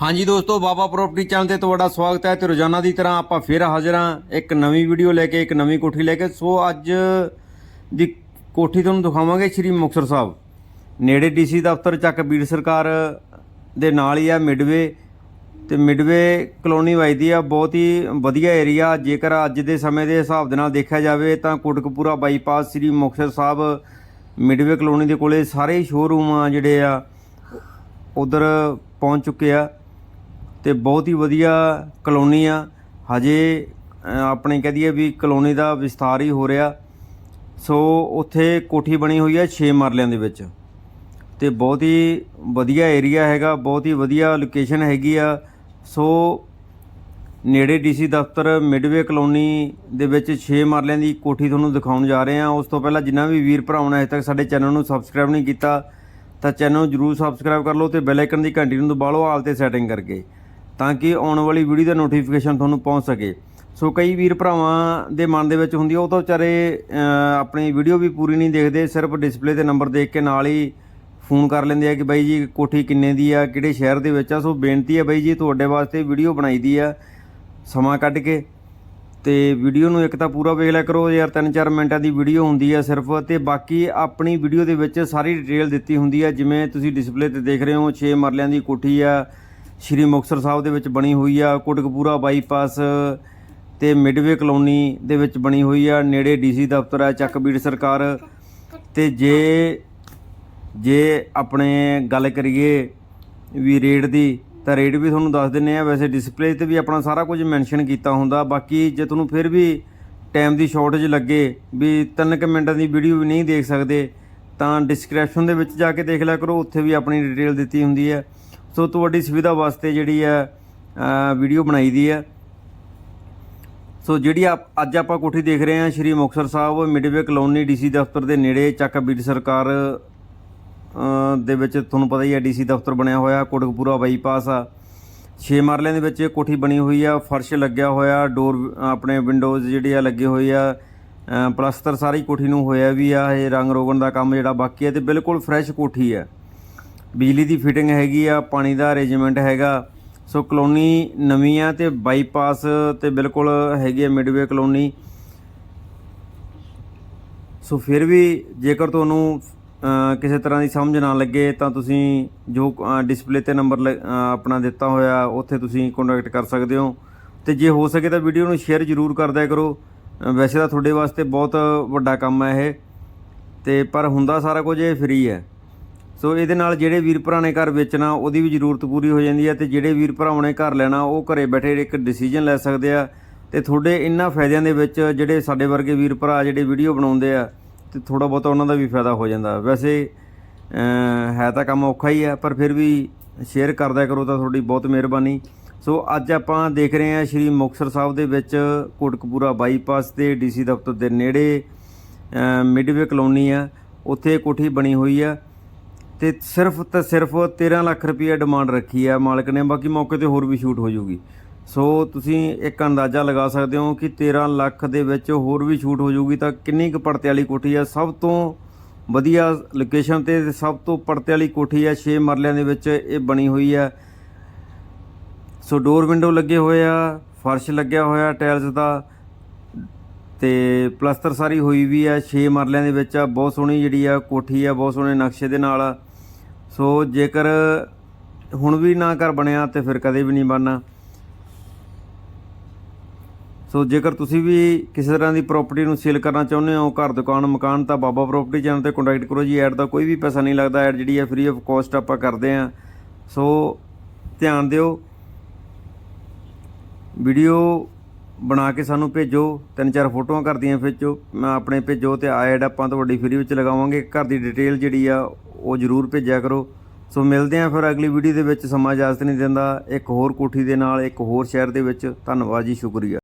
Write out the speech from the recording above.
ਹਾਂਜੀ ਦੋਸਤੋ, ਬਾਬਾ property channel ਤੇ ਤੁਹਾਡਾ ਸਵਾਗਤ ਹੈ ਤੇ ਰੋਜ਼ਾਨਾ ਦੀ ਤਰ੍ਹਾਂ ਆਪਾਂ ਫਿਰ ਹਾਜ਼ਰ ਹਾਂ ਇੱਕ ਨਵੀਂ ਵੀਡੀਓ ਲੈ ਕੇ, ਇੱਕ ਨਵੀਂ ਕੋਠੀ ਲੈ ਕੇ। ਸੋ ਅੱਜ ਦੀ ਕੋਠੀ ਤੁਹਾਨੂੰ ਦਿਖਾਵਾਂਗੇ ਸ਼੍ਰੀ ਮੁਕਤਸਰ ਸਾਹਿਬ। ਨੇੜੇ ਡੀਸੀ ਦਫ਼ਤਰ ਚੱਕ ਬੀੜ ਸਰਕਾਰ ਦੇ ਨਾਲ ਹੀ ਆ ਮਿਡਵੇ ਤੇ ਮਿਡਵੇ ਕਲੋਨੀ ਵਜਦੀ ਆ, ਬਹੁਤ ਹੀ ਵਧੀਆ ਏਰੀਆ। ਜੇਕਰ ਅੱਜ ਦੇ ਸਮੇਂ ਦੇ ਹਿਸਾਬ ਦੇ ਨਾਲ ਦੇਖਿਆ ਜਾਵੇ ਤਾਂ Kotkapura bypass Shri Muktsar Sahib midway colony ਦੇ ਕੋਲੇ ਸਾਰੇ ਸ਼ੋਰੂਮ ਆ ਜਿਹੜੇ ਆ, ਉਧਰ ਪਹੁੰਚ ਚੁੱਕੇ ਆ। ਤੇ ਬਹੁਤ ਹੀ ਵਧੀਆ ਕਲੋਨੀ ਆ। ਹਜੇ ਆਪਣੇ ਕਹਿ ਦਈਏ ਵੀ ਕਲੋਨੀ ਦਾ ਵਿਸਥਾਰ ਹੀ ਹੋ ਰਿਹਾ। ਸੋ ਉੱਥੇ ਕੋਠੀ ਬਣੀ ਹੋਈ ਹੈ 6 ਮਰਲਿਆਂ ਦੇ ਵਿੱਚ। ਤੇ ਬਹੁਤ ਹੀ ਵਧੀਆ ਏਰੀਆ ਹੈਗਾ, ਬਹੁਤ ਹੀ ਵਧੀਆ ਲੋਕੇਸ਼ਨ ਹੈਗੀ ਆ। ਸੋ ਨੇੜੇ ਡੀਸੀ ਦਫ਼ਤਰ ਮਿਡਵੇ ਕਲੋਨੀ ਦੇ ਵਿੱਚ 6 ਮਰਲਿਆਂ ਦੀ ਕੋਠੀ ਤੁਹਾਨੂੰ ਦਿਖਾਉਣ ਜਾ ਰਹੇ ਹਾਂ ਉਸ ਤੋਂ ਪਹਿਲਾਂ ਜਿੰਨਾ ਵੀ ਵੀਰ ਭਰਾਵਾਂ ਨੇ ਅਜੇ ਤੱਕ ਸਾਡੇ ਚੈਨਲ ਨੂੰ ਸਬਸਕ੍ਰਾਈਬ ਨਹੀਂ ਕੀਤਾ, ਤਾਂ ਚੈਨਲ ਨੂੰ ਜਰੂਰ ਸਬਸਕ੍ਰਾਈਬ ਕਰ ਲਓ ਤੇ ਬੈਲ ਆਈਕਨ ਦੀ ਘੰਟੀ ਨੂੰ ਦਬਾ ਲਓ, ਆਲ ਤੇ ਸੈਟਿੰਗ ਕਰਕੇ। ਤਾਂ ਕਿ ਆਉਣ ਵਾਲੀ ਵੀਡੀਓ ਦਾ ਨੋਟੀਫਿਕੇਸ਼ਨ ਤੁਹਾਨੂੰ ਪਹੁੰਚ ਸਕੇ। ਸੋ ਕਈ ਵੀਰ ਭਰਾਵਾਂ ਦੇ ਮਨ ਦੇ ਵਿੱਚ ਹੁੰਦੀ ਉਹ ਤਾਂ ਵਿਚਾਰੇ ਆਪਣੀ ਵੀਡੀਓ ਵੀ ਪੂਰੀ ਨਹੀਂ ਦੇਖਦੇ, ਸਿਰਫ ਡਿਸਪਲੇ ਤੇ ਨੰਬਰ ਦੇਖ ਕੇ ਨਾਲ ਹੀ ਫੋਨ ਕਰ ਲੈਂਦੇ ਆ ਕਿ ਬਾਈ ਜੀ, ਕੋਠੀ ਕਿੰਨੇ ਦੀ ਆ, ਕਿਹੜੇ ਸ਼ਹਿਰ ਦੇ ਵਿੱਚ ਆ। ਸੋ ਬੇਨਤੀ ਆ ਬਾਈ ਜੀ, ਤੁਹਾਡੇ ਵਾਸਤੇ ਵੀਡੀਓ ਬਣਾਈ ਦੀ ਆ ਸਮਾਂ ਕੱਢ ਕੇ। ਤੇ ਵੀਡੀਓ ਨੂੰ ਇੱਕ ਤਾਂ ਪੂਰਾ ਵੇਖ ਲਿਆ ਕਰੋ, ਯਾਰ 3-4 ਮਿੰਟਾਂ ਦੀ ਵੀਡੀਓ ਹੁੰਦੀ ਆ ਸਿਰਫ। ਤੇ ਬਾਕੀ ਆਪਣੀ ਵੀਡੀਓ ਦੇ ਵਿੱਚ ਸਾਰੀ ਡਿਟੇਲ ਦਿੱਤੀ ਹੁੰਦੀ ਆ, ਜਿਵੇਂ ਤੁਸੀਂ ਡਿਸਪਲੇ ਤੇ ਦੇਖ ਰਹੇ ਹੋ 6 ਮਰਲਿਆਂ ਦੀ ਕੋਠੀ ਆ ਸ਼੍ਰੀ ਮੁਕਤਸਰ ਸਾਹਿਬ ਦੇ ਵਿੱਚ ਬਣੀ ਹੋਈ ਆ, ਕੋਟਕਪੂਰਾ ਬਾਈਪਾਸ ਤੇ ਮਿਡਵੇ ਕਲੋਨੀ ਦੇ ਵਿੱਚ ਬਣੀ ਹੋਈ ਆ, ਨੇੜੇ ਡੀਸੀ ਦਫ਼ਤਰ ਆ, ਚੱਕਬੀੜ ਸਰਕਾਰ। ਤੇ ਜੇ ਜੇ ਆਪਣੇ ਗੱਲ ਕਰੀਏ ਵੀ ਰੇਟ ਦੀ, ਤਾਂ ਰੇਟ ਵੀ ਤੁਹਾਨੂੰ ਦੱਸ ਦਿੰਨੇ ਆ, ਵੈਸੇ ਡਿਸਪਲੇ ਤੇ ਵੀ ਆਪਣਾ ਸਾਰਾ ਕੁਝ ਮੈਂਸ਼ਨ ਕੀਤਾ ਹੁੰਦਾ, ਬਾਕੀ ਜੇ ਤੁਹਾਨੂੰ ਫਿਰ ਵੀ ਟਾਈਮ ਦੀ ਸ਼ਾਰਟੇਜ ਲੱਗੇ, ਵੀ 3 ਮਿੰਟਾਂ ਦੀ ਵੀਡੀਓ ਵੀ ਨਹੀਂ ਦੇਖ ਸਕਦੇ, ਤਾਂ ਡਿਸਕ੍ਰਿਪਸ਼ਨ ਦੇ ਵਿੱਚ ਜਾ ਕੇ ਦੇਖ ਲਿਆ ਕਰੋ, ਉੱਥੇ ਵੀ ਆਪਣੀ ਡਿਟੇਲ ਦਿੱਤੀ ਹੁੰਦੀ ਹੈ ਸੋ ਤੁਹਾਡੀ ਸੁਵਿਧਾ ਵਾਸਤੇ ਜਿਹੜੀ ਹੈ ਵੀਡੀਓ ਬਣਾਈ ਦੀ ਹੈ। ਸੋ ਜਿਹੜੀ ਆਪ- ਅੱਜ ਆਪਾਂ ਕੋਠੀ ਦੇਖ ਰਹੇ ਹਾਂ Shri Muktsar Sahib midway colony DC ਦਫ਼ਤਰ ਦੇ ਨੇੜੇ ਚੱਕ ਬੀੜ ਸਰਕਾਰ ਦੇ ਵਿੱਚ ਤੁਹਾਨੂੰ ਪਤਾ ਹੀ ਹੈ ਡੀਸੀ ਦਫ਼ਤਰ ਬਣਿਆ ਹੋਇਆ ਕੋਟਕਪੂਰਾ ਬਾਈਪਾਸ ਆ। ਛੇ ਮਰਲਿਆਂ ਦੇ ਵਿੱਚ ਕੋਠੀ ਬਣੀ ਹੋਈ ਆ ਫਰਸ਼ ਲੱਗਿਆ ਹੋਇਆ ਡੋਰ ਆਪਣੇ ਵਿੰਡੋਜ਼ ਜਿਹੜੇ ਆ ਲੱਗੇ ਹੋਏ ਆ ਅ, ਪਲਸਤਰ ਸਾਰੀ ਕੋਠੀ ਨੂੰ ਹੋਇਆ ਵੀ ਆ ਇਹ ਰੰਗ ਰੋਗਣ ਦਾ ਕੰਮ ਜਿਹੜਾ ਬਾਕੀ ਹੈ ਤੇ ਬਿਲਕੁਲ ਫਰੈਸ਼ ਕੋਠੀ ਹੈ। ਬਿਜਲੀ ਦੀ ਫਿਟਿੰਗ ਹੈਗੀ ਆ, ਪਾਣੀ ਦਾ ਅਰੇਂਜਮੈਂਟ ਹੈਗਾ। ਸੋ ਕਲੋਨੀ ਨਵੀਂ ਆ ਤੇ ਬਾਈਪਾਸ ਤੇ ਬਿਲਕੁਲ ਹੈਗੀ ਆ ਮਿਡਵੇ ਕਲੋਨੀ। ਸੋ ਫਿਰ ਵੀ ਜੇਕਰ ਤੁਹਾਨੂੰ ਕਿਸੇ ਤਰ੍ਹਾਂ ਦੀ ਸਮਝ ਨਾ ਲੱਗੇ ਤਾਂ ਤੁਸੀਂ ਜੋ ਡਿਸਪਲੇ ਤੇ ਨੰਬਰ ਆਪਣਾ ਦਿੱਤਾ ਹੋਇਆ, ਉੱਥੇ ਤੁਸੀਂ ਕੰਟੈਕਟ ਕਰ ਸਕਦੇ ਹੋ। ਤੇ ਜੇ ਹੋ ਸਕੇ ਤਾਂ ਵੀਡੀਓ ਨੂੰ ਸ਼ੇਅਰ ਜ਼ਰੂਰ ਕਰ ਦਿਆ ਕਰੋ। ਵੈਸੇ ਤਾਂ ਤੁਹਾਡੇ ਵਾਸਤੇ ਬਹੁਤ ਵੱਡਾ ਕੰਮ ਹੈ ਇਹ। ਤੇ ਪਰ ਹੁੰਦਾ ਸਾਰਾ ਕੁਝ ਇਹ ਫ੍ਰੀ ਹੈ। ਸੋ ਇਹਦੇ ਨਾਲ ਜਿਹੜੇ ਵੀਰ ਭਰਾ ਨੇ ਘਰ ਵੇਚਣਾ, ਉਹਦੀ ਵੀ ਜ਼ਰੂਰਤ ਪੂਰੀ ਹੋ ਜਾਂਦੀ ਹੈ ਤੇ ਜਿਹੜੇ ਵੀਰ ਭਰਾਵਾਂ ਨੇ ਘਰ ਲੈਣਾ, ਉਹ ਘਰੇ ਬੈਠੇ ਇੱਕ ਡਿਸੀਜਨ ਲੈ ਸਕਦੇ ਆ ਤੇ ਤੁਹਾਡੇ ਇਹਨਾਂ ਫਾਇਦਿਆਂ ਦੇ ਵਿੱਚ ਜਿਹੜੇ ਸਾਡੇ ਵਰਗੇ ਵੀਰ ਭਰਾ ਜਿਹੜੇ ਵੀਡੀਓ ਬਣਾਉਂਦੇ ਆ, ਤੇ ਥੋੜਾ ਬਹੁਤਾ ਉਹਨਾਂ ਦਾ ਵੀ ਫਾਇਦਾ ਹੋ ਜਾਂਦਾ। ਵੈਸੇ ਹੈ ਤਾਂ ਕੰਮ ਔਖਾ ਹੀ ਆ, ਪਰ ਫਿਰ ਵੀ ਸ਼ੇਅਰ ਕਰਦਿਆ ਕਰੋ ਤਾਂ ਤੁਹਾਡੀ ਬਹੁਤ ਮਿਹਰਬਾਨੀ। ਸੋ ਅੱਜ ਆਪਾਂ ਦੇਖ ਰਹੇ ਹਾਂ ਸ਼੍ਰੀ ਮੁਕਤਸਰ ਸਾਹਿਬ ਦੇ ਵਿੱਚ ਕੋਟਕਪੂਰਾ ਬਾਈਪਾਸ ਤੇ ਡੀਸੀ ਦਫ਼ਤਰ ਦੇ ਨੇੜੇ ਮਿਡਵੇ ਕਲੋਨੀ ਆ, ਉੱਥੇ ਕੋਠੀ ਬਣੀ ਹੋਈ ਆ। ਤੇ ਸਿਰਫ ਤੇ ਸਿਰਫ 13 ਲੱਖ ਰੁਪਏ ਡਿਮਾਂਡ ਰੱਖੀ ਆ ਮਾਲਕ ਨੇ, ਬਾਕੀ ਮੌਕੇ ਤੇ ਹੋਰ ਵੀ ਸ਼ੂਟ ਹੋ ਜੂਗੀ ਸੋ ਤੁਸੀਂ ਇੱਕ ਅੰਦਾਜ਼ਾ ਲਗਾ ਸਕਦੇ ਹੋ ਕਿ 13 ਲੱਖ ਦੇ ਵਿੱਚ ਹੋਰ ਵੀ ਸ਼ੂਟ ਹੋ ਜੂਗੀ ਤਾਂ ਕਿੰਨੀ ਕੁ ਪੜਤੇ ਵਾਲੀ ਕੋਠੀ ਆ? ਸਭ ਤੋਂ ਵਧੀਆ ਲੋਕੇਸ਼ਨ ਤੇ ਸਭ ਤੋਂ ਪੜਤੇ ਵਾਲੀ ਕੋਠੀ ਆ 6 ਮਰਲਿਆਂ ਦੇ ਵਿੱਚ ਇਹ ਬਣੀ ਹੋਈ ਹੈ ਸੋ ਡੋਰ ਵਿੰਡੋ ਲੱਗੇ ਹੋਏ ਆ, ਫਰਸ਼ ਲੱਗਿਆ ਹੋਇਆ ਟਾਇਲਸ ਦਾ ਤੇ ਪਲਸਤਰ ਸਾਰੀ ਹੋਈ ਵੀ ਆ 6 ਮਰਲਿਆਂ ਦੇ ਵਿੱਚ ਆ। ਬਹੁਤ ਸੋਹਣੀ ਜਿਹੜੀ ਆ ਕੋਠੀ ਆ, ਬਹੁਤ ਸੋਹਣੇ ਨਕਸ਼ੇ ਦੇ ਨਾਲ ਆ। ਸੋ ਜੇਕਰ ਹੁਣ ਵੀ ਨਾ ਘਰ ਬਣਿਆ ਤੇ ਫਿਰ ਕਦੇ ਵੀ ਨਹੀਂ ਬਣਨਾ। ਸੋ ਜੇਕਰ ਤੁਸੀਂ ਵੀ ਕਿਸੇ ਤਰ੍ਹਾਂ ਦੀ ਪ੍ਰਾਪਰਟੀ ਨੂੰ ਸੇਲ ਕਰਨਾ ਚਾਹੁੰਦੇ ਹੋ, ਘਰ, ਦੁਕਾਨ, ਮਕਾਨ, ਤਾਂ ਬਾਬਾ ਪ੍ਰਾਪਰਟੀ ਚੈਨਲ ਤੇ ਕੰਟੈਕਟ ਕਰੋ ਜੀ। ਐਡ ਦਾ ਕੋਈ ਵੀ ਪੈਸਾ ਨਹੀਂ ਲੱਗਦਾ। ਐਡ ਜਿਹੜੀ ਹੈ ਫ੍ਰੀ ਆਫ ਕਾਸਟ ਆਪਾਂ ਕਰਦੇ ਆ ਸੋ ਧਿਆਨ ਦਿਓ। ਵੀਡੀਓ ਬਣਾ ਕੇ ਸਾਨੂੰ ਭੇਜੋ। ਤਿੰਨ ਚਾਰ ਫੋਟੋਆਂ ਕਰਦੀਆਂ ਭੇਜੋ ਮੈਂ ਆਪਣੇ ਭੇਜੋ ਤੇ ਐਡ ਆਪਾਂ ਤੁਹਾਡੀ ਫ੍ਰੀ ਵਿੱਚ ਲਗਾਵਾਂਗੇ। ਘਰ ਦੀ ਡਿਟੇਲ ਜਿਹੜੀ ਆ ਉਹ ਜ਼ਰੂਰ ਭੇਜਿਆ ਕਰੋ। ਸੋ ਮਿਲਦੇ ਆਂ ਫਿਰ ਅਗਲੀ ਵੀਡੀਓ ਦੇ ਵਿੱਚ। ਸਮਾਂ ਇਜਾਜ਼ਤ ਨਹੀਂ ਦਿੰਦਾ। ਇੱਕ ਹੋਰ ਕੋਠੀ ਦੇ ਨਾਲ, ਇੱਕ ਹੋਰ ਸ਼ਹਿਰ ਦੇ ਵਿੱਚ। ਧੰਨਵਾਦ ਜੀ, ਸ਼ੁਕਰੀਆ।